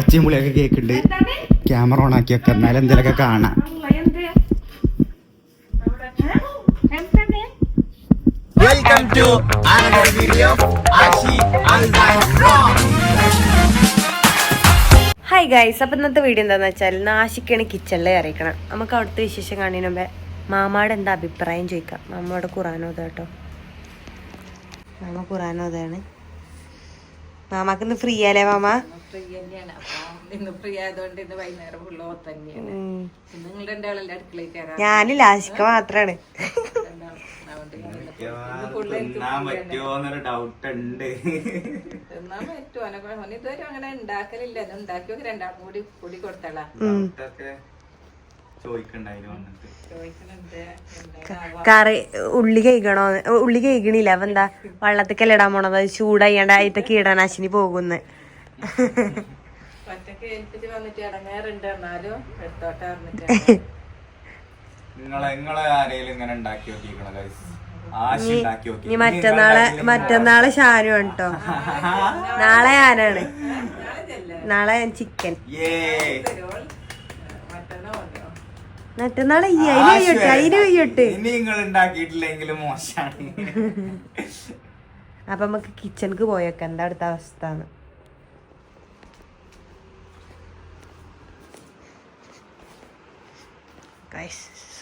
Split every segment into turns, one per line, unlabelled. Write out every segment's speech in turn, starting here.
ഒച്ചയും പുളിയൊക്കെ കേക്കുണ്ട് camera on ആക്കി വെക്കാം എന്നാലും എന്തെങ്കിലുമൊക്കെ കാണാം. Welcome to video
hi guys അപ്പം ഇന്നത്തെ വീഡിയോ എന്താണെന്ന് വെച്ചാൽ നാശിക്കാണ് കിച്ചണിൽ അറിയിക്കണം. നമുക്ക് അവിടുത്തെ വിശേഷം കാണുന്നതിന് മുമ്പേ മാമാടെ എന്താ അഭിപ്രായം ചോദിക്കാം. മാമയുടെ ഖുറാനോദ കേട്ടോ. മാമ ഖുറാനോദാണ് മാമാക്ക് ഇന്ന് ഫ്രീ അല്ലേ മാമ?
ഫ്രീ തന്നെയാണ് അപ്പൊ ഇന്ന് ഫ്രീ ആയതുകൊണ്ട് ഇന്ന് വൈകുന്നേരം ഫുള്ള് ഓത്ത് തന്നെയാണ്.
ഉം.
ഇന്ന് നിങ്ങൾ രണ്ടാളല്ലേ അടുക്കളയിൽ കയറാം
ഞാൻ ലാശിക്ക മാത്രാണ്.
ഇതുവരെ അങ്ങനെ ഉണ്ടാക്കലില്ല. ഉണ്ടാക്കി രണ്ടാളും കൂടി കൂടി കൊടുത്തളാ.
കറി ഉള്ളി കഴിക്കണോ ഉള്ളി കഴിക്കണില്ല അപ്പൊ എന്താ വെള്ളത്തിക്കല്ല ഇടാൻ പോണത്? ചൂടായിട്ട് ചൂടായ്യാണ്ട് അതിത്തെ കീടനാശിനി പോകുന്നു. ഇനി മറ്റന്നാളെ മറ്റന്നാളെ ഷാനു ആണ് കേട്ടോ നാളെ ആരാണ് നാളെ ചിക്കൻ. മറ്റന്നാളെ ഈ അതിന് കഴിയോട്ടെ
ഇനി നിങ്ങൾ ഉണ്ടാക്കിയിട്ടില്ലെങ്കിലും മോശാണ്
അപ്പൊ നമുക്ക് കിച്ചണിക്ക് പോയേക്കാം. എന്താ അടുത്ത അവസ്ഥ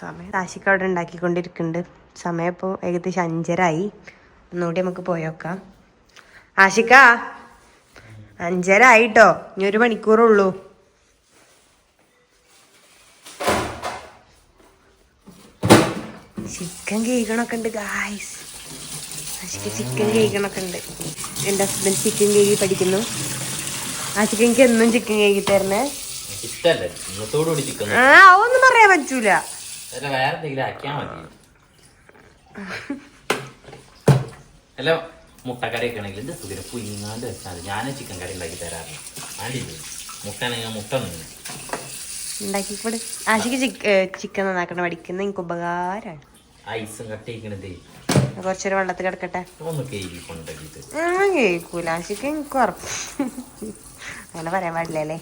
സമയം. കാശിക്ക് അവിടെ ഉണ്ടാക്കിക്കൊണ്ടിരിക്കുന്നുണ്ട്. സമയം ഇപ്പോൾ ഏകദേശം അഞ്ചരായി. ഒന്നുകൂടി നമുക്ക് പോയേക്കാം. ആശിക്ക അഞ്ചര ആയിട്ടോ ഇനി ഒരു മണിക്കൂറുള്ളൂ. ചിക്കൻ കേക്കണൊക്കെ ഉണ്ട് ഗായ്സ് ആശിക്ക് ചിക്കൻ കേക്കണൊക്കെ ഉണ്ട്. എന്റെ ഹസ്ബൻഡ് ചിക്കൻ കേക്ക് പഠിക്കുന്നു. ആശിക്ക് എനിക്ക് എന്നും ചിക്കൻ കേക്ക് തരണേ. ആ ഒന്നും പറയാൻ പറ്റൂല.
ഹലോ മുട്ടക്കറി ഒക്കെ ആണെങ്കിൽ ഇത് സുഖം പുയിങ്ങാണ്ട് വെച്ചാൽ മതി. ഞാൻ ചിക്കൻ കറി ഉണ്ടാക്കി തരാറില്ല. ആണ്ടില്ലേ മുട്ട മുട്ട നിന്ന്
ഉണ്ടാക്കിക്കൂടെ. ആശിക്ക് ചിക്കൻ നന്നാക്കണം പഠിക്കുന്ന. എനിക്ക് ഉപകാരമാണ്
ഐസും കട്ടിരിക്കണത്.
കുറച്ചൊരു വെള്ളത്തിൽ കിടക്കട്ടെ
ഒന്ന്
ഞാൻ കേൾക്കൂല ആശിക്ക് എനിക്ക് ഉറപ്പ്. അങ്ങനെ പറയാൻ പാടില്ല അല്ലേ?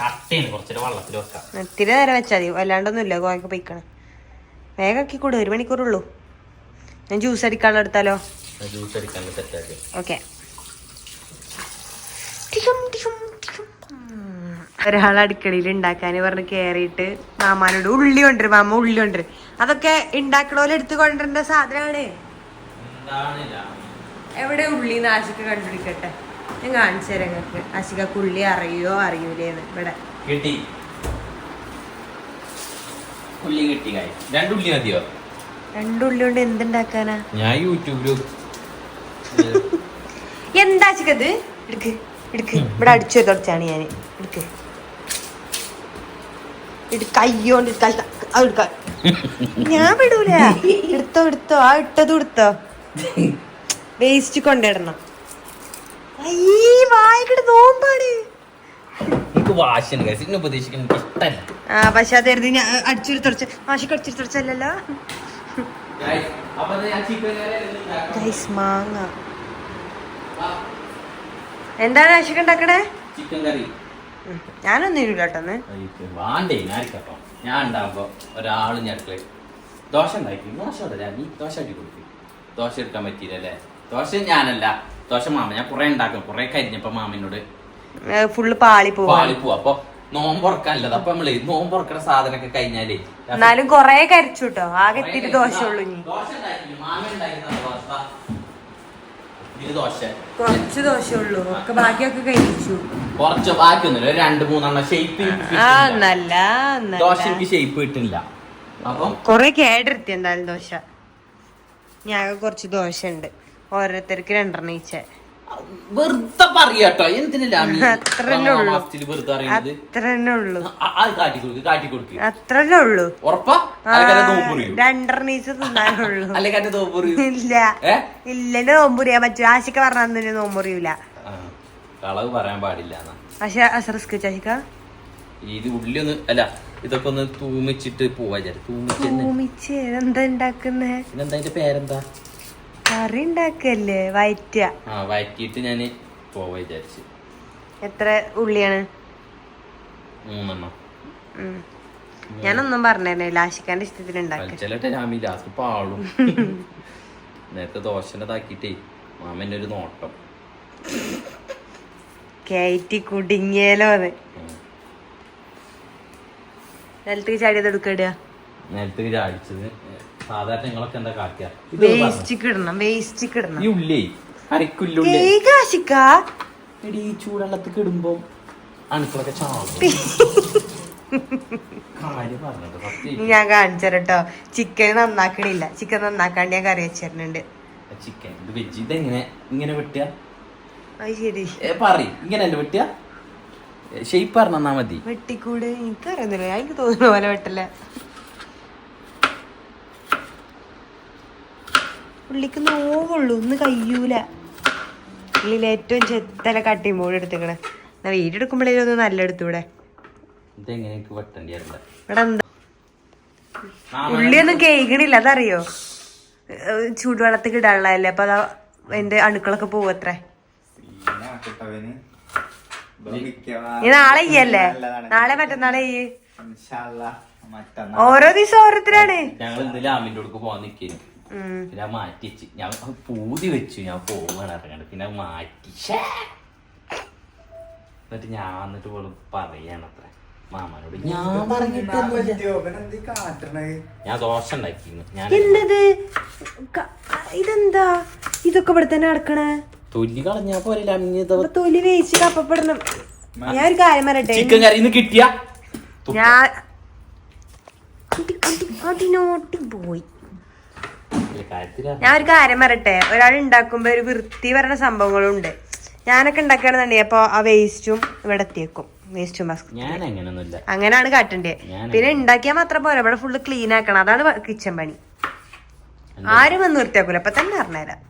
കട്ടയാണ് കുറച്ചൊരു വെള്ളത്തിൽ വെക്കാം.
ഇത്തിരി നേരം വെച്ചാൽ മതി. അല്ലാണ്ടൊന്നുമില്ല കോയൊക്കെ പൊയ്ക്കണം. വേഗം ആക്കി കൂടെ. ഒരു മണിക്കൂറുള്ളൂ. ഞാൻ ജ്യൂസ് അടിക്കാനുള്ള എടുത്താലോ?
ജ്യൂസ് അടിക്കാനുള്ള സെറ്റാക്കി
ഓക്കെ. ഒരാൾ അടുക്കളയിൽ ഉണ്ടാക്കാൻ പറഞ്ഞ് കയറിയിട്ട് മാമാനോട് ഉള്ളി കൊണ്ടുവരും മാമ ഉള്ളി കൊണ്ടുവരും. അതൊക്കെ ഉണ്ടാക്കണോലെ എടുത്ത് കൊണ്ടുവരേണ്ട സാധനമാണ് എവിടെ ഉള്ളി ആശിക്ക് കണ്ടുപിടിക്കട്ടെ. ഞാൻ കാണിച്ചു തരാം നിങ്ങൾക്ക്. ആശിക്ക് ഉള്ളി അറിയോ അറിയൂലേന്ന് ഇവിടെ.
കിട്ടി. ഉള്ളി കിട്ടി രണ്ടുള്ളി മതിയോ?
രണ്ടുള്ളി കൊണ്ട് എന്തുണ്ടാക്കാനാ?
ഞാൻ യൂട്യൂബിൽ
എന്താ ആശിക്കത്? എടുക്ക് എടുക്ക്. ഇവിടെ അടിച്ചു തുടച്ചാണ് ഞാൻ എടുക്ക്. അത്. ഞാൻ വിടൂല. എടുത്തോ എടുത്തോ. ആ ഇട്ടതും എടുത്തോ. വേസ്റ്റ് കൊണ്ടിടണം പക്ഷെ അത് എഴുതി അടിച്ചൊരു മാഷിക്ക് അടിച്ചൊരു മാങ്ങ. എന്താണ് ആശിക്ക് ഉണ്ടാക്കണേ?
Chicken curry.
ഞാനൊന്നും ഇല്ല കേട്ടോന്ന്
വാണ്ടേ ഞാനിക്കപ്പം ഞാൻ ഉണ്ടാകുമ്പോ ഒരാൾ അടുക്കളയിൽ ദോശ ഉണ്ടാക്കി. ദോശ ഉണ്ടല്ലേ നീ ദോശ അടി കൊടുക്കും. ദോശ എടുക്കാൻ പറ്റിയില്ലല്ലേ ദോശ ഞാനല്ല. ദോശ മാമ ഞാൻ കുറെ ഉണ്ടാക്കും. കുറെ കരിഞ്ഞപ്പോ മാമനോട്
ഫുള്ള് പാളി പോവാ.
പാളി പോവാ. അപ്പൊ നോമ്പുറക്കാനല്ലത് അപ്പൊ നമ്മൾ നോമ്പുറക്കണ സാധനമൊക്കെ കഴിഞ്ഞാലേ
എന്നാലും കൊറേ കരിച്ചു കേട്ടോ. ആകെ ഇത്തിരി ദോശയുള്ളൂ ഇനി.
ദോശ ഉണ്ടാക്കി. മാമ ഉണ്ടാക്കി തന്ന ദോശ ഇത് ദോശ
കുറച്ച് ദോശയുള്ളൂ. ഒക്കെ ബാക്കിയൊക്കെ കഴിച്ചു.
കുറച്ച് ബാക്കിയൊന്നുമില്ല. ഒരു രണ്ട് മൂന്നെണ്ണം ഷേപ്പ്
ആ നല്ല
ദോശ എനിക്ക് ഷേപ്പ് കിട്ടില്ല. അപ്പം
കൊറേ കേടെടുത്തി എന്തായാലും ദോശ. ഞാൻ കുറച്ച് ദോശ ഉണ്ട് ഓരോരുത്തർക്ക് രണ്ടെണ്ണം ഈച്ച
വെറുതെ പറയാട്ടോ എന്തിനാ
അത്രന്നെ ഉള്ളൂ.
വെറുതെ അറിയുന്നത്
അത്ര തന്നെ ഉള്ളൂ.
ആ, കാട്ടി കൊടുക്ക് കാട്ടി കൊടുക്ക്.
അത്രല്ലേ ഉള്ളൂ.
ഉറപ്പാ?
ആ,
അല്ലെങ്കിൽ നോമ്പ് പറയൂ
രണ്ടെണ്ണം ഈച്ച തിന്നാനുള്ളൂ.
അല്ലെങ്കിൽ എന്റെ
ഇല്ല.
ഏ?
ഇല്ല എന്റെ നോമ്പ് പറയാൻ ആശിക്ക പറഞ്ഞ
നോമ്പുറിയൂല കളവ് പറയാൻ പാടില്ല ഇത് ഉള്ളി ഒന്ന് അല്ല ഇതൊക്കെ ഒന്ന് തൂമിച്ചിട്ട് പോവാ
തൂമിച്ച് എന്താ ഉണ്ടാക്കുന്നേ
പേരെന്താ?
കറി ഉണ്ടാക്കല്ലേ? വയറ്റ.
ആ വയറ്റിയിട്ട് ഞാൻ പോവാ വിചാരിച്ചു.
എത്ര ഉള്ളിയാണ്?
മൂന്നെണ്ണം.
ഞാനൊന്നും പറഞ്ഞേ ആശിക്കാന്റെ ഇഷ്ടത്തിന് ഉണ്ടാക്കും.
നേരത്തെ ദോശനതാക്കിട്ടേ മാമന്റെ ഒരു നോട്ടം.
കയറ്റി കുടുങ്ങിയാലോ അത്. നിലത്തേക്ക് ചാടിയത് എടുക്കടുക
നിലത്തേക്ക് ചാടിച്ചത്. സാധാരണ നിങ്ങളൊക്കെ എന്താ കാട്ടിയ? ഈ ഉള്ളി ചൂടുവെള്ളത്തിൽ ഇടുമ്പോ അണുക്കളൊക്കെ
ഞാൻ കാണിച്ചരട്ടോ. ചിക്കൻ നന്നാക്കണില്ല. ചിക്കൻ നന്നാക്കാണ്ട് ഞാൻ കറി വെച്ചിരുന്നുണ്ട്
ചിക്കൻ ഇത് വെജ് ഇതെങ്ങനെ? ഇങ്ങനെ വെട്ടിയ?
അത് ശരി.
പറ ഇങ്ങനെ അല്ലേ വെട്ടിയ? ഷെയ്പ്പ് പറഞ്ഞാ മതി.
വെട്ടിക്കൂട്. എനിക്കറിയുന്നില്ല എനിക്ക് തോന്നുന്ന പോലെ വെട്ടല്ല ഉള്ളിക്ക് നോവുള്ളൂ ഒന്ന് കയ്യൂല ഉള്ളിൽ ഏറ്റവും ചെത്തല കട്ടിമോട് എടുത്തിക്കണ. എന്നാ വീടെടുക്കുമ്പോഴേ ഒന്ന് നല്ല എടുത്തൂടെ? ഇവിടെ എന്താ? ഉള്ളിയൊന്നും കേൾക്കണില്ല അതറിയോ? ചൂടുവെള്ളത്തിൽ ഇടാനുള്ളതല്ലേ അപ്പൊ അതാ എന്റെ അണുക്കളൊക്കെ പോവത്രേ. നീ നാളെ ചെയ്യല്ലേ. നാളെ മറ്റന്നാളെ ചെയ്യ്. ഓരോ ദിവസം ഓരോരുത്തരാണ്.
ഞങ്ങൾ ഇന്നലെ ആമിന്റെ അടുക്ക് പോവാൻ നിൽക്കുന്നു
ഉം.
പിന്നെ മാറ്റി വെച്ച് ഞാൻ പൂതി വെച്ചു. ഞാൻ പോവാണ് ഇറങ്ങാണ്ട് പിന്നെ മാറ്റി. എന്നിട്ട് ഞാൻ എന്നിട്ട് പോലും പറയാണ് അത്ര. മാമനോട് ഞാൻ? ഞാൻ ദോശ ഞാൻ
ഇതെന്താ? ഇതൊക്കെ ഇവിടെ തന്നെ നടക്കണേ?
തൊലി കളഞ്ഞാ പോരല്ല
അപ്പൊ തൊലി വേച്ച് കപ്പപ്പെടണം ഞാൻ ഒരു കാര്യം പറയട്ടെ?
ചിക്കൻ കറി ഇന്ന് കിട്ടിയ?
ഞാൻ അതിനോട്ടി പോയി. ഞാൻ ഒരു കാര്യം പറയട്ടെ. ഒരാൾ ഉണ്ടാക്കുമ്പോ ഒരു വൃത്തി പറഞ്ഞ സംഭവങ്ങളുണ്ട്. ഞാനൊക്കെ ഉണ്ടാക്കുകയാണെന്നുണ്ടെങ്കിൽ അപ്പൊ ആ വേസ്റ്റും ഇവിടെ എത്തിയേക്കും. വേസ്റ്റും
മാസ്ക്
അങ്ങനെയാണ് കാട്ടണ്ടേ. പിന്നെ ഉണ്ടാക്കിയാൽ മാത്രം പോരാ. ഇവിടെ ഫുള്ള് ക്ലീൻ ആക്കണം. അതാണ് കിച്ചൺ പണി. ആരും വന്ന് വൃത്തിയാക്കൂല. അപ്പൊ തന്നെ പറഞ്ഞുതരാം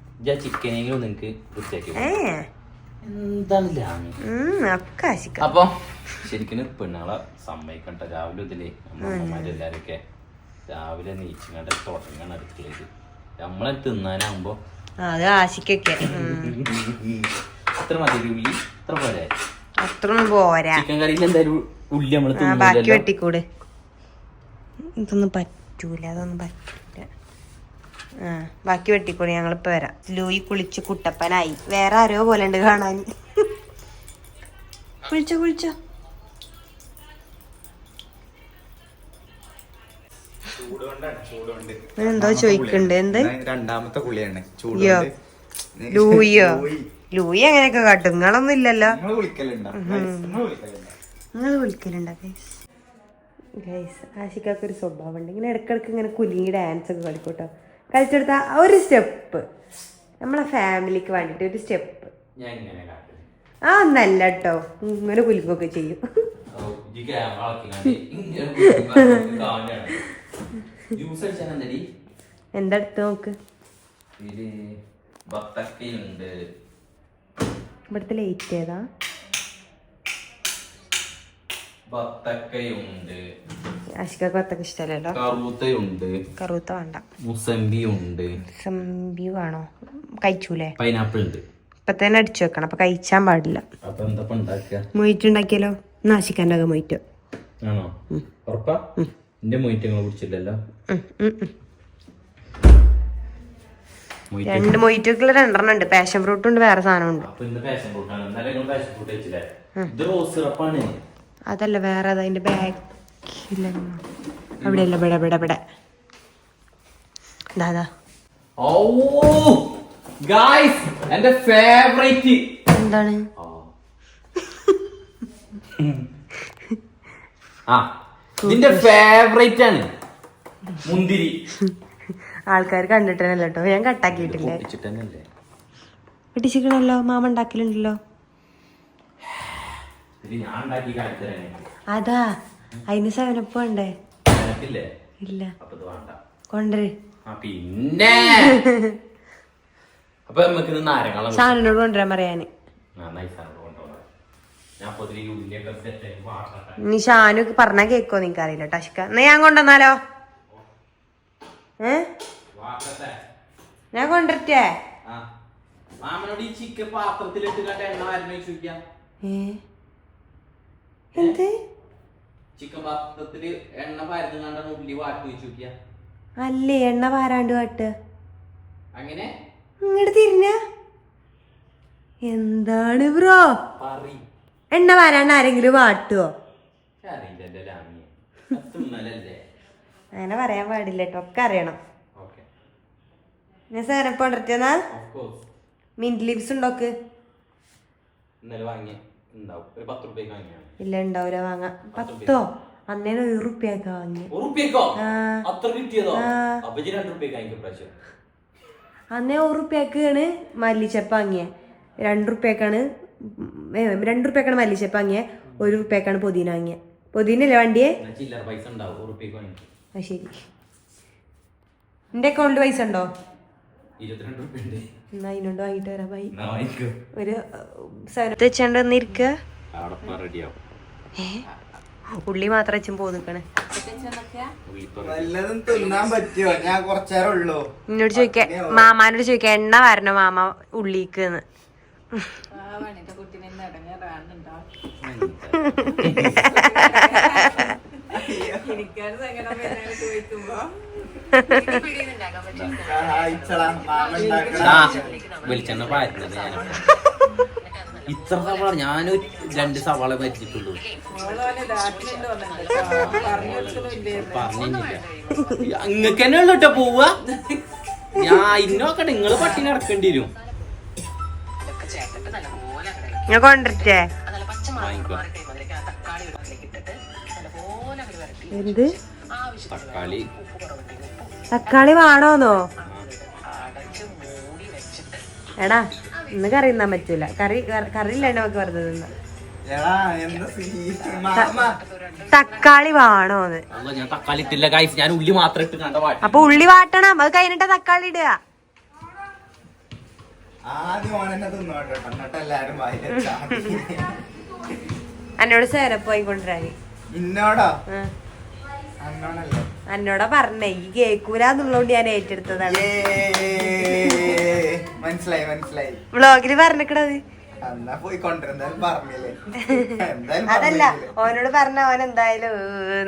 അപ്പൊ ശരിക്കും പെണ്ണുങ്ങളെ സമ്മതിക്കണ്ട. രാവിലെ ഇതിലേ അമ്മമാരെല്ലാരൊക്കെ രാവിലെ നീച്ചും കണ്ട തുടങ്ങണം നമ്മളെ തിന്നാനാകുമ്പോ
അത് ആശിക്കൊക്കെ.
ഇത്ര മതി ഉള്ളി. ഇത്ര പോരെ.
അത്രയൊന്നും പോരാ.
ചിക്കൻ കറിയിൽ എന്തായാലും ഉള്ളി നമ്മൾ
ബാക്കി
വെട്ടിക്കൂടെ
വെട്ടിക്കൂട്. ഇതൊന്നും പറ്റൂല അതൊന്നും പറ്റൂല. ആ ബാക്കി വെട്ടിക്കൂടി ഞങ്ങളിപ്പോ വരാം. ലൂയി കുളിച്ച് കുട്ടപ്പനായി. വേറെ ആരോ പോലെ ഉണ്ട് കാണാൻ. കുളിച്ചോ കുളിച്ചോ. എന്തോ ചോദിക്കണ്ട്? എന്ത്?
രണ്ടാമത്തെ കുളിയാണ്.
ലൂയോ.
ലൂയി.
ലൂയി അങ്ങനെയൊക്കെ കാട്ടും നിങ്ങളൊന്നും ഇല്ലല്ലോ നിങ്ങൾ വിളിക്കലുണ്ടോ? ഗൈസ് ഗൈസ് ആശിക്കൊക്കെ ഒരു സ്വഭാവം ഉണ്ട് ഇങ്ങനെ ഇടക്കിടക്ക് ഇങ്ങനെ കുലുങ്ങി ഡാൻസ് ഒക്കെ കളിക്കൂട്ടോ. കളിച്ചെടുത്ത ഒരു സ്റ്റെപ്പ്. നമ്മളെ ഫാമിലിക്ക് വേണ്ടിയിട്ട് ഒരു സ്റ്റെപ്പ്. ആ നല്ല കേട്ടോ ഇങ്ങനെ കുലുക്കൊക്കെ ചെയ്യും. എന്താ നോക്ക്? ഇവിടുത്തെ ലേറ്റ് ഏതാ? ഇഷ്ടമല്ലല്ലോ
കറൂത്തയുണ്ട്
കറുത്ത വേണ്ട.
മുസമ്പിയുണ്ട്
സംബി വേണോ? കഴിച്ചൂലേ?
പൈനാപ്പിൾ ഉണ്ട്.
ഇപ്പൊ തന്നെ അടിച്ചു വെക്കണം. അപ്പൊ കഴിച്ചാൻ പാടില്ല.
മൊയ്റ്റുണ്ടാക്കിയാലോ
മൊയ്റ്റ് നാശിക്കാന്റെ ഒക്കെ മൊയ്റ്റ്.
ആണോ? ഉറപ്പാ? എന്റെ മൊയ്റ്റ് പിടിച്ചില്ലല്ലോ കുടിച്ചില്ലല്ലോ?
രണ്ട് മൊയ്റ്റൊക്കെ രണ്ടെണ്ണം ഉണ്ട്. പാഷൻ ഫ്രൂട്ട് ഉണ്ട് വേറെ സാധനം ഉണ്ട്. അതല്ല വേറെ അത്. അതിന്റെ ബാക്കില്ല അവിടെ അല്ല ഇവിടെ ഇവിടെ ഇവിടെ.
ഓ ഗായ്സ് എന്റെ ഫേവറേറ്റ്
എന്താണ്?
ആ. നിന്റെ ഫേവറേറ്റ് ആണ്. മുന്തിരി.
ആൾക്കാർ കണ്ടിട്ടല്ലോ കേട്ടോ ഞാൻ കട്ടാക്കിയിട്ടില്ല
പൊട്ടിച്ചിട്ടന്നല്ലേ.
പിടിച്ചിക്കണല്ലോ മാമ ഉണ്ടാക്കലുണ്ടല്ലോ. അതാ. അതിന് സെവനപ്പ് വേണ്ടേ? ഇല്ല? കൊണ്ടുവര്
പിന്നെ. അപ്പൊ നമുക്ക് ഇത് നാരങ്ങളും
സാധനോട് കൊണ്ടുവരാൻ പറയാന്.
ഞാൻ
പറഞ്ഞ ഷാനു കേക്കോ നിനക്ക് അറിയില്ല ടഷ്ക എന്നാ ഞാൻ കൊണ്ടുവന്നാലോ? ഏ? ഞാൻ കൊണ്ടിട്ടേ
മാമനോട് ഈ ചിക്കൻ പാത്രത്തിലിട്ട് കണ്ട എണ്ണ വരണ ചോദിക്കാം
ഏ? എന്ത്?
ചിക്കൻ പാത്രത്തിൽ എണ്ണ പരന്നു കണ്ടാണ് ഉള്ളി വാട്ടി വെച്ച് നോക്കിയ
അല്ലേ എണ്ണ പാരാണ്ട് കാട്ട്
അങ്ങനെ?
ഇങ്ങോട്ട് തിരിഞ്ഞ? എന്താണ് ബ്രോ?
പറി
എണ്ണ പാരാണ്ട് ആരെങ്കിലും വാട്ടുവോ? അങ്ങനെ പറയാൻ പാടില്ല കേട്ടോ ഒക്കെ അറിയണം. ഞാൻ
ഓഫ് കോഴ്സ്
മിന്റ് ലീവ്സ് ഉണ്ടോക്ക് ഇല്ല ഉണ്ടാവൂല വാങ്ങാം. പത്തോ അന്നേരം ഒരു റുപ്യൊക്കെ? വാങ്ങി അന്നേ ഒരു റുപ്യക്കാണ് മല്ലിച്ചപ്പ് വാങ്ങിയ. രണ്ടു റുപ്യക്കാണ് രണ്ട് റുപ്യക്കാണ് മല്ലിച്ചപ്പ് വാങ്ങിയ. ഒരു റുപ്യക്കാണ് പുതിന വാങ്ങിയ. പുതിനല്ലേ വണ്ടിയെ? ആ ശരി. എന്റെ അക്കൗണ്ടിൽ പൈസ ഉണ്ടോ? എന്നാ അതിനോണ്ട് വാങ്ങിട്ട് വരാം ബൈ. ഒരു സ്ഥലത്ത് വെച്ചാണ്ട് വന്നിരിക്കുക ഉള്ളി മാത്രം അച്ഛൻ പോന്നിക്കണേ.
വല്ലതും തിന്നാൻ പറ്റുമോ ഞാൻ കുറച്ചേരം ഉള്ളൂ.
എന്നോട് ചോദിക്കാ മാമാനോട് ചോദിക്ക എണ്ണ വരണം മാമ ഉള്ളിക്ക്
വെളിച്ചെണ്ണ പാരുന്നത് ഞാൻ ഇത്ര സവാള ഞാനൊരു രണ്ട് സവാള
കൊടുക്കണില്ലായിരുന്നു
പറഞ്ഞില്ല ഇങ്ങക്ക് തന്നെ ഉള്ളു കേട്ടോ പോവാ? ഞാൻ ഇന്നൊക്കെ നിങ്ങൾ പട്ടിണി നടക്കേണ്ടി വരും.
ഞാൻ കൊണ്ടിട്ടേ എന്ത്?
തക്കാളി.
വേണോന്നോ? എടാ ഇന്ന് കറി തിന്നാൻ പറ്റൂല. കറി കറി- കറി ഇല്ലാണ്ട് നമുക്ക് വെറുതെ തിന്നാം.
എടാ എന്താ സീ-
തക്കാളി വേണോന്ന്.
തക്കാളി ഇട്ടില്ല ഞാൻ ഉള്ളി മാത്രം ഇട്ട് കണ്ട വാട്ടി
അപ്പൊ ഉള്ളി വാട്ടണം. അത് കഴിഞ്ഞിട്ട് തക്കാളി ഇടുക.
ആദ്യം ഓനെന്നെ പോയി കേട്ടോ. എന്നിട്ട് എല്ലാരും
എന്നോട് പോയി വാങ്ങിക്കൊണ്ടിരാനി
ഇന്നോടോ അന്നോടല്ലേ?
എന്നോടാ പറഞ്ഞേ ഈ കേക്കൂലെന്നുള്ളതുകൊണ്ട് ഞാൻ ഏറ്റെടുത്തതാണ്.
മനസ്സിലായി മനസ്സിലായി.
വ്ളോഗിൽ പറഞ്ഞിക്കണത്.
എന്നാ
അതല്ല? ഓനോട് പറഞ്ഞ ഓൻ എന്തായാലും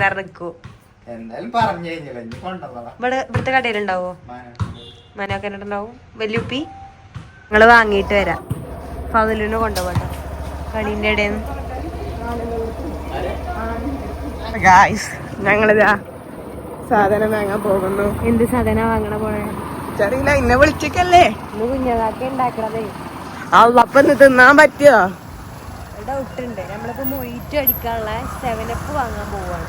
നടക്കൂ
ഇവിടെ ഇവിടുത്തെ കടയിലുണ്ടാവോ? മനോക്കനുണ്ടാവും വല്യുപ്പി നിങ്ങൾ വാങ്ങിയിട്ട് വരാം. ഫതിലിന് കൊണ്ടുപോകട്ടെ. കടീന്റെ ഇടയിൽ ഗായ്സ് ഞങ്ങളിതാ. സാധനം വാങ്ങാൻ പോകുന്നു. എന്ത് സാധനം വാങ്ങണ പോണേ?
ചെറിയില്ല ഇന്നെ വിളിച്ചേക്കല്ലേ?
ഇന്ന് കുഞ്ഞതാക്കി ഉണ്ടാക്കണതേ.
അപ്പൊ ഇന്ന് തിന്നാൻ പറ്റുമോ
ഡൗട്ട് ഉണ്ട്. നമ്മളിപ്പോ മൊയ്റ്റ് അടിക്കാനുള്ള സെവനപ്പ് വാങ്ങാൻ പോവാണ്.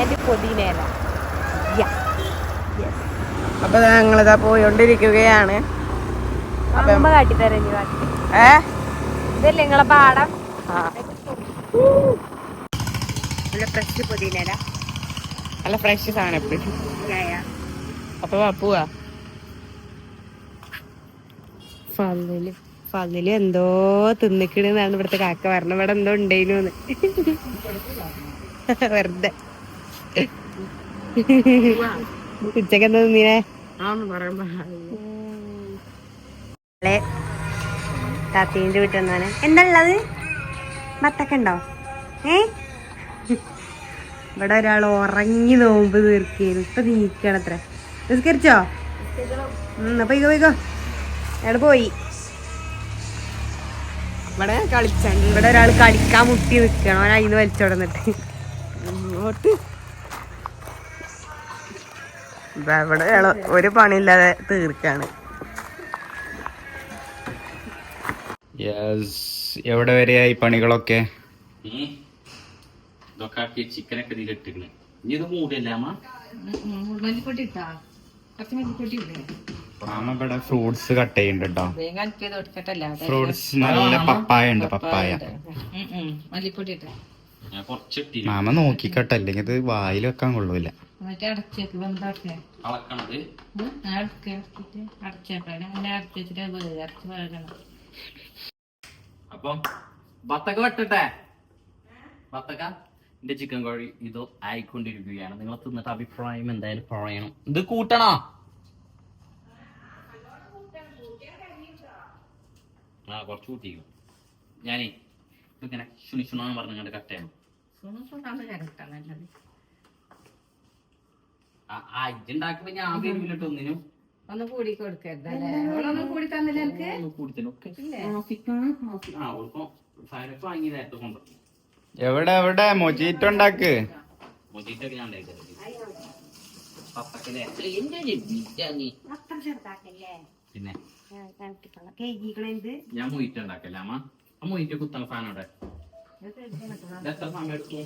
ആൻഡ് പൊതിനേല.
അപ്പൊ ഞങ്ങളിതാ പോയോണ്ടിരിക്കുകയാണ്
അമ്മ കാട്ടിത്തരാം ഇനി കാട്ടി
ഏ
ഇതല്ലേ നിങ്ങളെ പാടം?
ആ.
നല്ല ഫ്രഷ് പൊതിനേല
നല്ല ഫ്രഷ് സാധനം എപ്പോഴും അപ്പൊ പോവാ.
ഫന്നിൽ ഫന്നിൽ എന്തോ തിന്നിക്കണെന്നാണ് ഇവിടുത്തെ കാക്ക പറഞ്ഞ ഇവിടെ എന്തോ ഉണ്ടെന്ന് വെറുതെ. ഉച്ചയ്ക്ക് എന്താ തിന്നീനെ താത്തീന്റെ വീട്ടിൽ നിന്നാണ് എന്താ ഉള്ളത് ബത്തക്ക ഉണ്ടോ? ഏ? ഇവിടെ ഒരാൾ ഉറങ്ങി നോമ്പ് തീർക്കുകയാണ്. ഇപ്പൊ നീക്കണത്ര നിസ്കരിച്ചോ? പോയിക്കോ പോയിക്കോ. അയാൾ പോയി.
ഇവിടെ കളിച്ചാണ്ട്
ഇവിടെ ഒരാൾ കളിക്കാൻ മുട്ടി നിൽക്കണം അവൻ അതിന് വലിച്ചോടന്നിട്ട്
ഇവിടെ ഒരു പണിയില്ലാതെ തീർക്കാണ്
എവിടെ വരെയായി പണികളൊക്കെ?
ഇതൊക്കെ ആക്കി ചിക്കനൊക്കെ ഇതിലിട്ടിക്കണ് ഇനി ഇത് മൂടിയല്ലേ അമ്മ?
മാമ ഇവിടെ ഫ്രൂട്ട്സ് കട്ട് ചെയ്യുന്നുണ്ട് കേട്ടോ ഫ്രൂട്ട്സ് നല്ല പപ്പായ ഉണ്ട് പപ്പായ
മല്ലിപ്പൊടി ഇട്ട
ഞാൻ കുറച്ചിട്ടി
മാമ നോക്കിക്കട്ടെ അല്ലെങ്കിൽ ഇത് വായിൽ വെക്കാൻ കൊള്ളൂല.
അടച്ചിട്ട് അടച്ചേക്കാണ് അങ്ങനെ അടച്ചു വെച്ചിട്ട് അടച്ച് വേകണം
അപ്പം ബത്തക്ക വെട്ടട്ടെ. ബത്തക്ക? എന്റെ ചിക്കൻ കോഴി ഇത് ആയിക്കൊണ്ടിരിക്കുകയാണ്. നിങ്ങൾ തിന്നിട്ട് അഭിപ്രായം എന്തായാലും പറയണം. ഇത് കൂട്ടണോ? ആ കുറച്ച് കൂട്ടിക്കും. ഞാനേ ഇങ്ങനെ ശുണി ശുണാന്ന് പറഞ്ഞു കണ്ട് കട്ട് ചെയ്യണം ആ ഇജ്ജുണ്ടാക്കുമ്പോ ഞാൻ വരില്ല കേട്ടോ ഒന്നിനും
ഒന്ന് കൂടി കൂടി തന്നില്ല എനിക്ക്
എവിടെ എവിടെ? മൊജീറ്റോ ഉണ്ടാക്ക്.
പിന്നെ?
കേക്കിക്കണെന്ത്
ഞാൻ മൊയ്റ്റ് ഉണ്ടാക്കല്ലേ അമ്മ? ആ മൊയ്റ്റ് കുത്തണ സാധനം അവിടെ. ഇത് എത്ര സമയം എടുത്തു?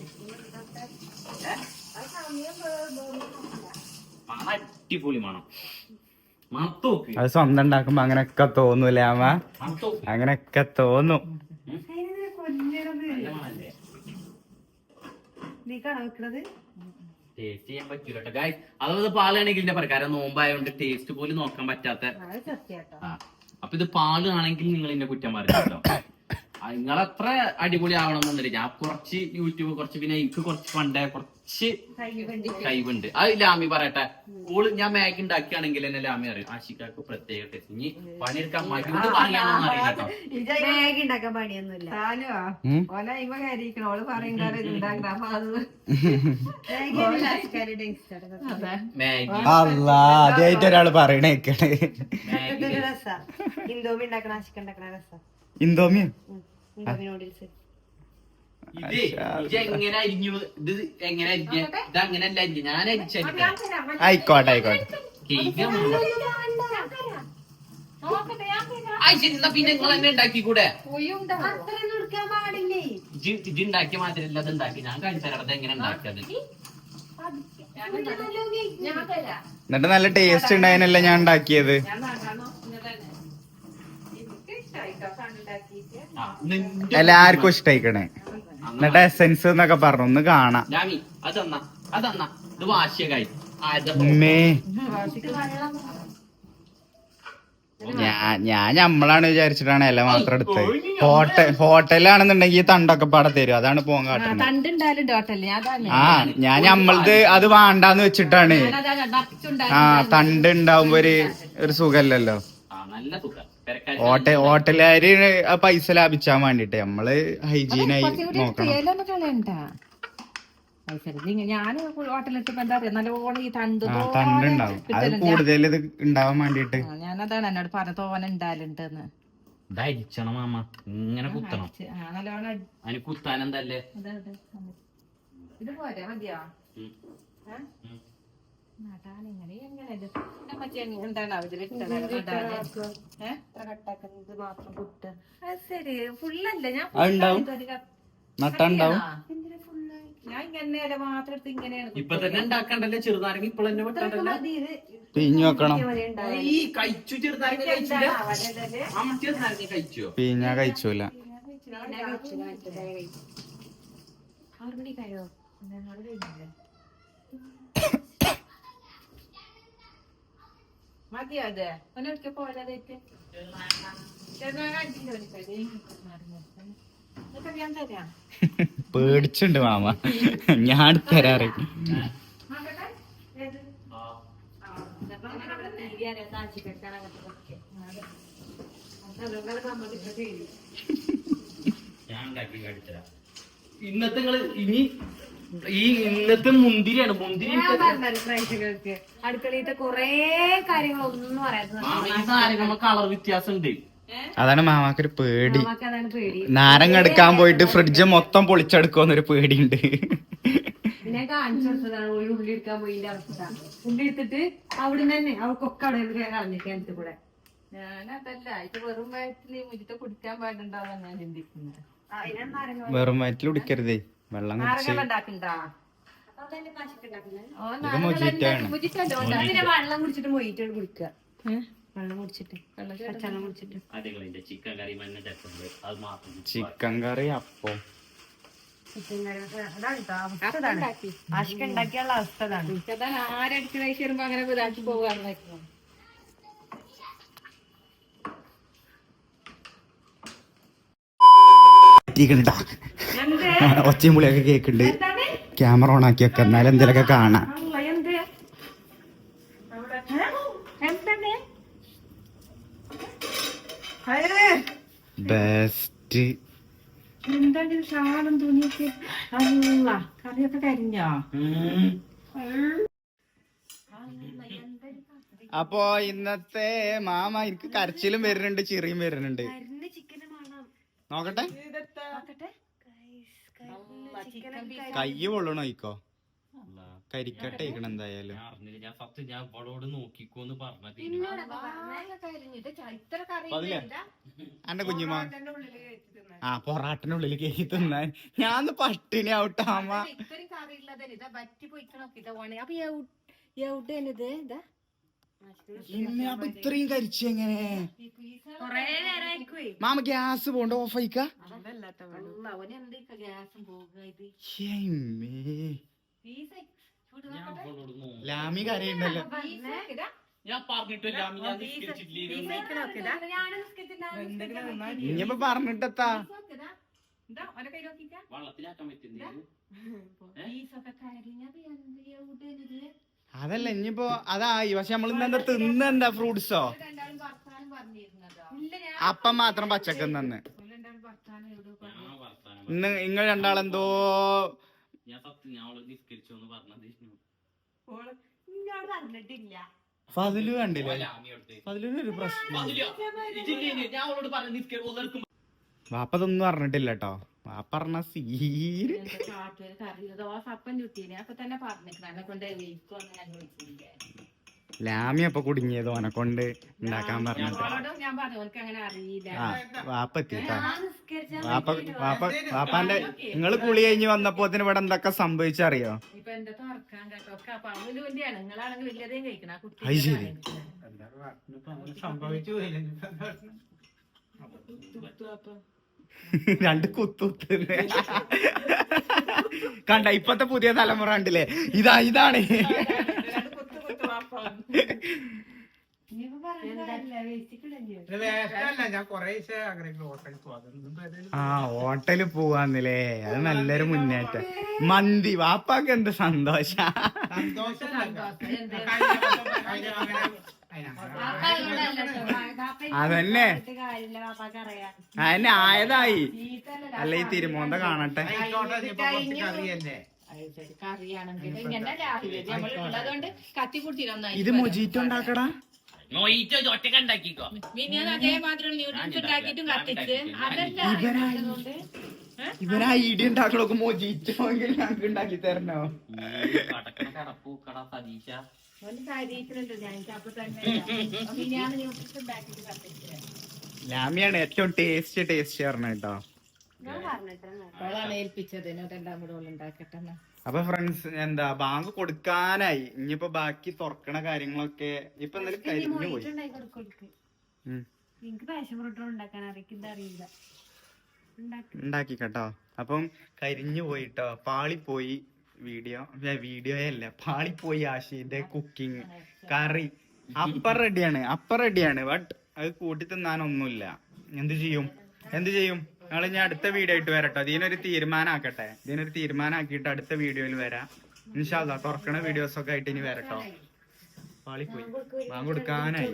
മണം അടിപൊളി മണം.
അത് സ്വന്തം ഉണ്ടാക്കുമ്പോ അങ്ങനെയൊക്കെ തോന്നൂലേ അമ്മ? അങ്ങനെയൊക്കെ തോന്നും.
ടേസ്റ്റ് ചെയ്യാൻ പറ്റൂല കേട്ടോ ഗായ്സ് അതായത് പാലാണെങ്കിൽ എന്റെ പ്രകാരം നോമ്പായോണ്ട് നോമ്പായതുകൊണ്ട് ടേസ്റ്റ് പോലും നോക്കാൻ പറ്റാത്ത. അപ്പൊ ഇത് പാലാണെങ്കിൽ നിങ്ങൾ എന്നെ കുറ്റം പറയട്ടോ നിങ്ങളത്ര അടിപൊളി ആവണമെന്നുണ്ടെങ്കിൽ ഞാൻ കുറച്ച് യൂട്യൂബ് കുറച്ച് പിന്നെ എനിക്ക് കുറച്ച് പണ്ടേ കുറച്ച് കഴിവുണ്ട് അത് ലാമി പറയട്ടെ. ഓൾ ഞാൻ മാഗി ഉണ്ടാക്കിയാണെങ്കിൽ എന്നെ ലാമി അറിയും. ആശിക്കാർക്ക് പ്രത്യേക ടേസ്റ്റ് ഇനി പണിയെടുക്കാൻ മരുന്ന് പറയാണെന്ന് അറിയില്ല
ആദ്യമായിട്ട് ഒരാൾ പറയണേക്കണേ.
മാഗി
രസാ. ഇന്തോമി ഉണ്ടാക്കണ ആശിക്ക ഉണ്ടാക്കണ രസാ.
ഇന്തോമിയ
ഇന്തോമി നൂഡിൽസ്
ഇത് ഇത് ഇത് ഇത്
ആയിക്കോട്ടെ ആയിക്കോട്ടെ.
പിന്നെ നിങ്ങൾ തന്നെ ഉണ്ടാക്കി കൂടെ
അത്രയൊന്നും എടുക്കാൻ പാടില്ലേ?
ഇജ്ജ് ഇജ്ജ് ഉണ്ടാക്കിയ മാത്രമല്ല അത് ഉണ്ടാക്കി. ഞാൻ കാണിച്ചു തരാം എങ്ങനെ ഉണ്ടാക്കിയത്.
എന്നിട്ട് നല്ല ടേസ്റ്റ് ഉണ്ടായതിനല്ല ഞാൻ ഉണ്ടാക്കിയത്
ആ, നിന്റെ-
എല്ലാവർക്കും ഇഷ്ടായിക്കണേ. എന്നിട്ട് എസെൻസ് എന്നൊക്കെ പറഞ്ഞു ഒന്ന് കാണാം. ഞാൻ ഞാൻ നമ്മളാണ് വിചാരിച്ചിട്ടാണ് ഇല മാത്രം എടുത്തത്. ഹോട്ടൽ ഹോട്ടലാണെന്നുണ്ടെങ്കിൽ ഈ തണ്ടൊക്കെ പാടെ തരും. അതാണ് പോകാൻ കാട്ടുന്നത് ആ ഞാൻ നമ്മളത് അത് വേണ്ടാന്ന് വെച്ചിട്ടാണ്. ആ തണ്ട് ഉണ്ടാവുമ്പോ ഒരു സുഖല്ലല്ലോ.
ആ നല്ല തുക പെരക്കാരി
ഹോട്ട ഹോട്ടലുകാര് ആ പൈസ ലാഭിച്ചാൻ വേണ്ടിട്ട് നമ്മൾ ഹൈജീനായി നോക്കണം.
ഞാൻ എന്താ പറയാ നല്ലോണം ഈ തണ്ട്
ആ തണ്ട് ഉണ്ടാവും അത് കൂടുതൽ ഇത് ഉണ്ടാവാൻ വേണ്ടിട്ട്.
ഞാനതാണ് എന്നോട് പറഞ്ഞ തോന
മാമ. ഇങ്ങനെ കുത്തണം. അതിന്.
ഇത് പോരെ മതിയോ? ഇങ്ങനെ എങ്ങനെ എങ്ങനെ- എന്താണ് അവർ?
കട്ടാക്കുന്നത് മാത്രം പുട്ട്?
അത് ശരി ഫുള്ളല്ല? ഞാൻ
നട്ടുണ്ടാവും?
ഞാൻ ഇങ്ങനെ മാത്രം എടുത്ത് ഇങ്ങനെയാണ്
ഇപ്പൊ തന്നെ ഉണ്ടാക്കണ്ടല്ലേ ചെറുനാരങ്ങ ഇപ്പോൾ തന്നെ
ഇത്.
പിഞ്ഞു വെക്കണം.
ഈ കഴിച്ചു ചെറുനാരങ്ങ കഴിച്ചില്ല. അമ്മ ചെറുനാരങ്ങ കഴിച്ചോ?
പിഞ്ഞാ കഴിച്ചൂല.
ആറ് മണിക്കായോ
മതിയോ അത് ഒന്നൊരിക്കൽ പോരാതായിട്ട് ഇതൊക്കെ ഞാൻ തരാം
പേടിച്ചുണ്ട് മാമ. ഞാൻ
തരാറ്. ഇന്നത്തെ ഇനി ഈ ഇന്നത്തെ മുന്തിരിയാണ്. മുന്തിരി
പ്രേക്ഷകർക്ക് അടുക്കളയിലത്തെ കൊറേ കാര്യങ്ങൾ ഒന്നും
കളർ വ്യത്യാസം ഉണ്ട്
അതാണ് മാമാക്കൊരു പേടി.
നമുക്ക് അതാണ് പേടി.
നാരങ്ങ എടുക്കാൻ പോയിട്ട് ഫ്രിഡ്ജ് മൊത്തം പൊളിച്ചെടുക്കുമെന്നൊരു പേടിയുണ്ട്.
ഞാൻ കാണിച്ചു കൊടുത്തതാണ്. ഒരു ഉള്ളി എടുക്കാൻ പോയിന്റെ അവസ്ഥ ഉള്ളി എടുത്തിട്ട് അവിടെ തന്നെ അവർക്കൊക്കെ അവിടെ കളഞ്ഞു കിണറ്റ് കൂടെ.
ഞാനതല്ല ഇത് വെറും കുടിക്കാൻ പാടുണ്ടാവാൻ ഞാൻ ചിന്തിക്കുന്നത്.
വെറും വയറ്റിൽ കുടിക്കരുതേ. വെള്ളം കുടിച്ച് ഇത്
പിന്നെ വെള്ളം കുടിച്ചിട്ട് മൊയ്റ്റ് കുടിക്കുക.
ചിക്കൻ കറി മഞ്ഞ ചേർക്കുന്നത് അത്
ചിക്കൻ കറി അപ്പം.
ഉണ്ടാക്കിയുള്ള അവസ്ഥ
ആരടിച്ച് വരുമ്പോ അങ്ങനെ ഇതാക്കി പോകാന്ന്
പറ്റിക്കണ്ടാ ഒച്ചയും പുളിയൊക്കെ കേക്കുണ്ട് ക്യാമറ ഓൺ ആക്കി വെക്കാം എന്നാലും എന്തെങ്കിലുമൊക്കെ കാണാം. ബെസ്റ്റ്
എന്താണ് ഷാളും തുണിയൊക്കെ? അല്ല കറിയൊക്കെ കരിഞ്ഞോ?
അപ്പൊ ഇന്നത്തെ മാമ എനിക്ക് കരച്ചിലും വരുന്നുണ്ട് ചിറിയും വരുന്നുണ്ട്.
നോക്കട്ടെ.
നോക്കട്ടെ. കൈ പൊള്ളണോ ഇക്കോ? കരിക്കട്ടെ. ഇക്കണ എന്തായാലും.
ഞാൻ ഞാൻ സത്യം ഞാൻ ഇവളോട് നോക്കിക്കോന്ന് പറഞ്ഞത്
കരിഞ്ഞിട്ട് ഇത്ര കറി
അതില്ലേ എന്റെ കുഞ്ഞുമാ? ആ പൊറാട്ടിനുള്ളിൽ കേക്ക് തിന്നാൻ. ഞാൻ പട്ടിണി അമ്മ.
ഇത്രയും കറി ഉള്ളതന്നെ ഇതാ വറ്റി പോയിക്കണോക്കി ഇതാ ഓണേ അപ്പൊ എവിടെയാണിത് ഇതാ
ഇമ്മേ, അപ്പൊ ഇത്രയും കരിച്ചു എങ്ങനെ
കൊറേ നേരമായിക്കോയി
മാമ ഗ്യാസ് പോണ്ട ഓഫ് ആയിക്ക ലാമി കരയുണ്ടല്ലോ.
ഞാൻ പറഞ്ഞിട്ടില്ല
ഇനിയിപ്പോ പറഞ്ഞിട്ടെത്താ. അതല്ല ഇനിയിപ്പോ അതായി. പക്ഷെ നമ്മൾ ഇന്ന് എന്താ തിന്നെന്താ ഫ്രൂട്ട്സോ അപ്പം മാത്രം പച്ചക്കും ഇന്ന് നിങ്ങൾ രണ്ടാളെന്തോ ഫതിലു കണ്ടില്ലേ? ഫതിലിന് ഒരു പ്രശ്നം.
ഞാൻ അവളോട് പറഞ്ഞു നിസ്കരിക്കും
വാപ്പതൊന്നും പറഞ്ഞിട്ടില്ല കേട്ടോ വാപ്പ പറഞ്ഞ സീര്.
കാട്ടുകാർ കറി? ദോശ അപ്പം ചുട്ടീനെ. അപ്പൊ തന്നെ പറഞ്ഞിട്ട് എന്നെ കൊണ്ട് വെയിക്കും അങ്ങനെ വിളിച്ചില്ല
ലാമി അപ്പൊ കുടുങ്ങിയത് ഓനെ കൊണ്ട് ഉണ്ടാക്കാൻ പറഞ്ഞിട്ട്.
അവളോട് ഞാൻ പറഞ്ഞു ഓർക്ക് അങ്ങനെ അറിയില്ല.
ആ വാപ്പ എത്തിട്ടാ വാപ്പ വാപ്പ. വാപ്പാന്റെ നിങ്ങൾ കുളി കഴിഞ്ഞ് വന്നപ്പോത്തിന് ഇവിടെ എന്തൊക്കെ സംഭവിച്ചറിയോ? അത് ശരി. രണ്ട് കുത്തു കണ്ട ഇപ്പത്തെ പുതിയ തലമുറ ഉണ്ടല്ലേ ഇതാ ഇതാണ്. ആ ഹോട്ടലിൽ പോവാന്നില്ലേ? അത് നല്ലൊരു മുന്നേറ്റം. മന്തി വാപ്പാക്ക് എന്ത് സന്തോഷ? അതന്നെ. അതന്നെ ആയതായി. അല്ല ഈ തിരുമോന്ത കാണട്ടെ.
കറിയാണെങ്കിൽ ഇങ്ങനെ രാവിലെ നമ്മൾ ഉള്ളതുകൊണ്ട് കത്തിക്കുട്ടിയിലൊന്നും
ഇത് മൊജീറ്റോ ഉണ്ടാക്കടാ?
മൊയ്റ്റോ ഒറ്റയ്ക്ക് ഉണ്ടാക്കിക്കോ.
പിന്നെ അതേമാതിരി ന്യൂഡിൽസ് ഉണ്ടാക്കിയിട്ടും കത്തിച്ച് അതെല്ലാം
ഇവനാ ഉണ്ടാക്കണോക്ക് ഞങ്ങൾക്ക് ഉണ്ടാക്കി തരണോ? ലാമിയാണ് ഏറ്റവും ടേസ്റ്റ് ടേസ്റ്റ് പറഞ്ഞ കേട്ടോ. അപ്പൊ ഫ്രണ്ട്സ് എന്താ ബാങ്ക് കൊടുക്കാനായി. ഇനിയിപ്പോ ബാക്കി തുറക്കണ കാര്യങ്ങളൊക്കെ ഇപ്പൊ എന്തായാലും കരിഞ്ഞു പോയി.
ഉണ്ടാക്കി
കേട്ടോ അപ്പം കരിഞ്ഞു പോയിട്ടോ. പാളിപ്പോയി വീഡിയോ. വീഡിയോ അല്ല? പാളിപ്പോയി ആശിന്റെ കുക്കിംഗ് കറി. അപ്പർ റെഡിയാണ് അപ്പർ റെഡിയാണ് ബട്ട് അത് കൂട്ടി തിന്നാനൊന്നുമില്ല. എന്ത് ചെയ്യും? എന്ത് ചെയ്യും? ഞങ്ങൾ ഇനി അടുത്ത വീഡിയോ ആയിട്ട് വരട്ടോ. ഇതിനൊരു തീരുമാനമാക്കട്ടെ ഇതിനൊരു തീരുമാനമാക്കിയിട്ട് അടുത്ത വീഡിയോയിൽ വരാം. ഇൻഷാല്ല തുറക്കണ വീഡിയോസ് ഒക്കെ ആയിട്ട് ഇനി വരട്ടോ. പാളിപ്പോയി. ബാങ്ക് കൊടുക്കാനായി.